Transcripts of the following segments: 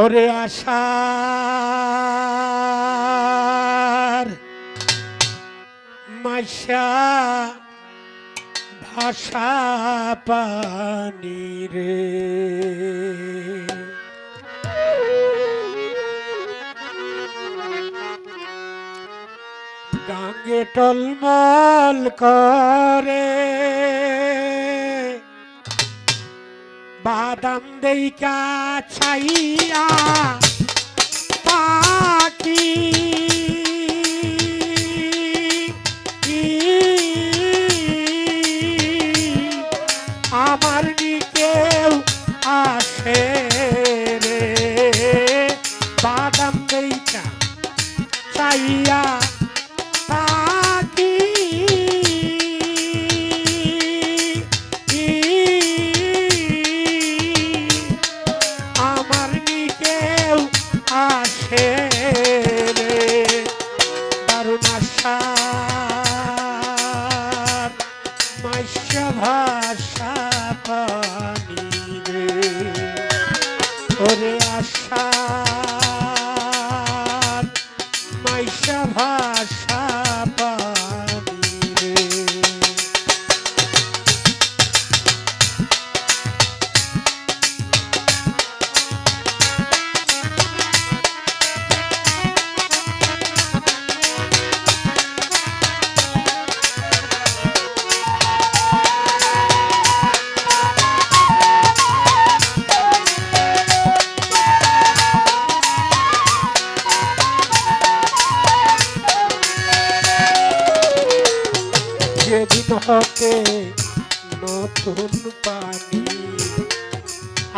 ওরে আশার মাসা ভাষা পানি রে। গাঙ্গে টলমল করে। বাদাম দেইকা ছাইয়া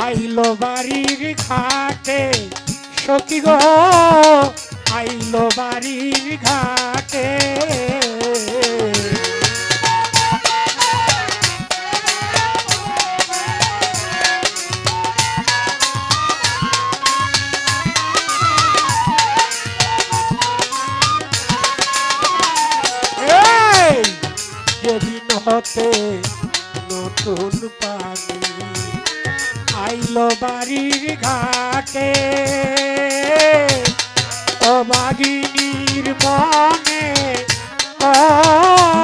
আইলো বাড়ির ঘাটে সখী গো আইলো বাড়ির ঘাটে। যেদিন হতে নতুন পানি আইলো বাড়ির ঘাটে। ও বাগিনীর মনে কত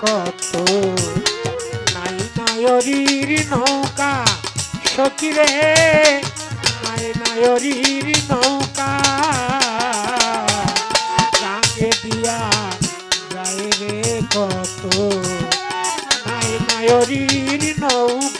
কত? নাই নায়রির নৌকা, সখী রে। নাই নায়রির নৌকা। গাছে দিয়া যায় রে কত? নাই নায়রির নৌকা।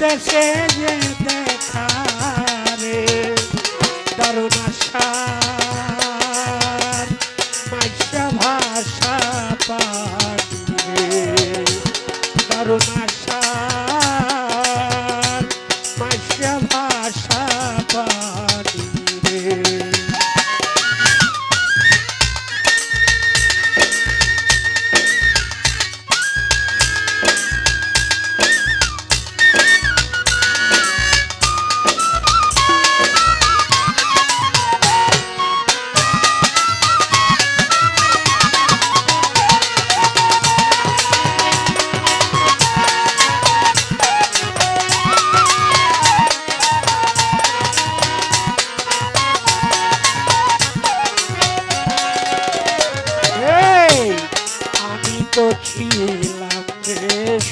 দেশে যে দেখা রে দারুণ আশার মাইশা ভাষা পাঠে দারুণ আশার মাইশা ভাষা পানি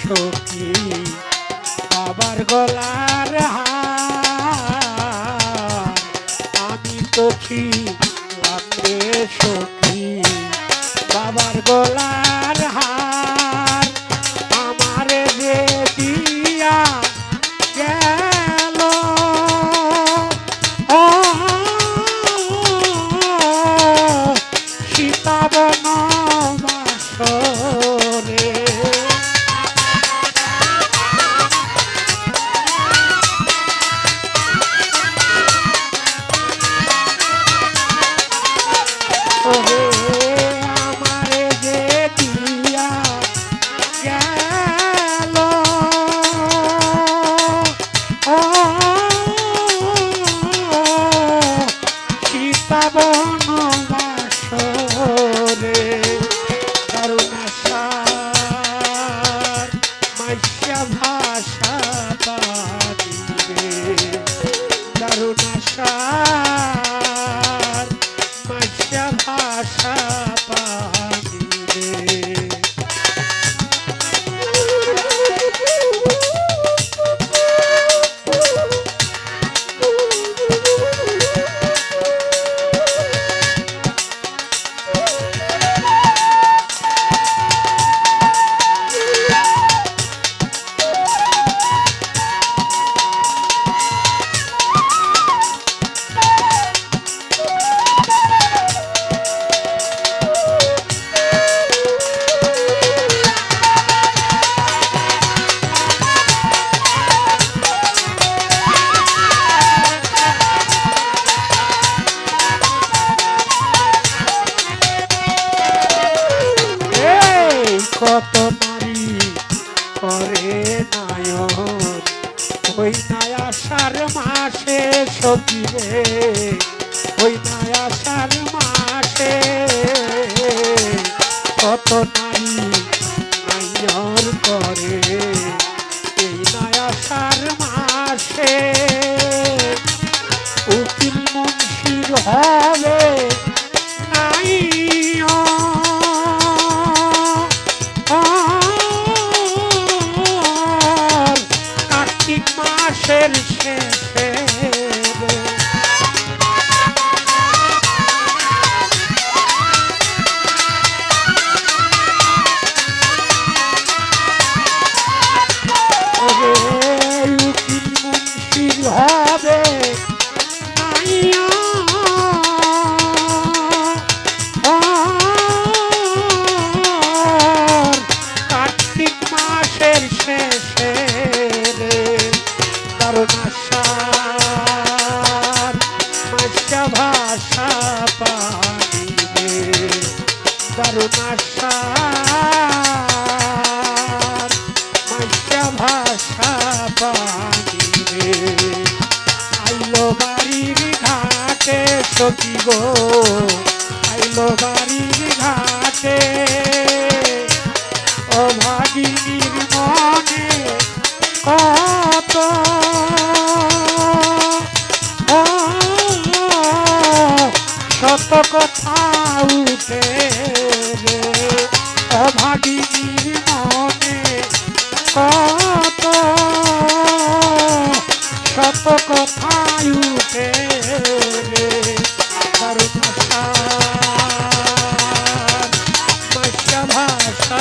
সখী বাবার গলার নারী করে নায়ন ওই নায়াসার মাসে সকিরে ওই নায়াসার মাসে। কত নারী সখী গো? আইলো বাড়ির ঘাটে। ও ভাগিনীর মনে কত ও, শত কথা উঠে রে। অভাগিনীর মনে মাসা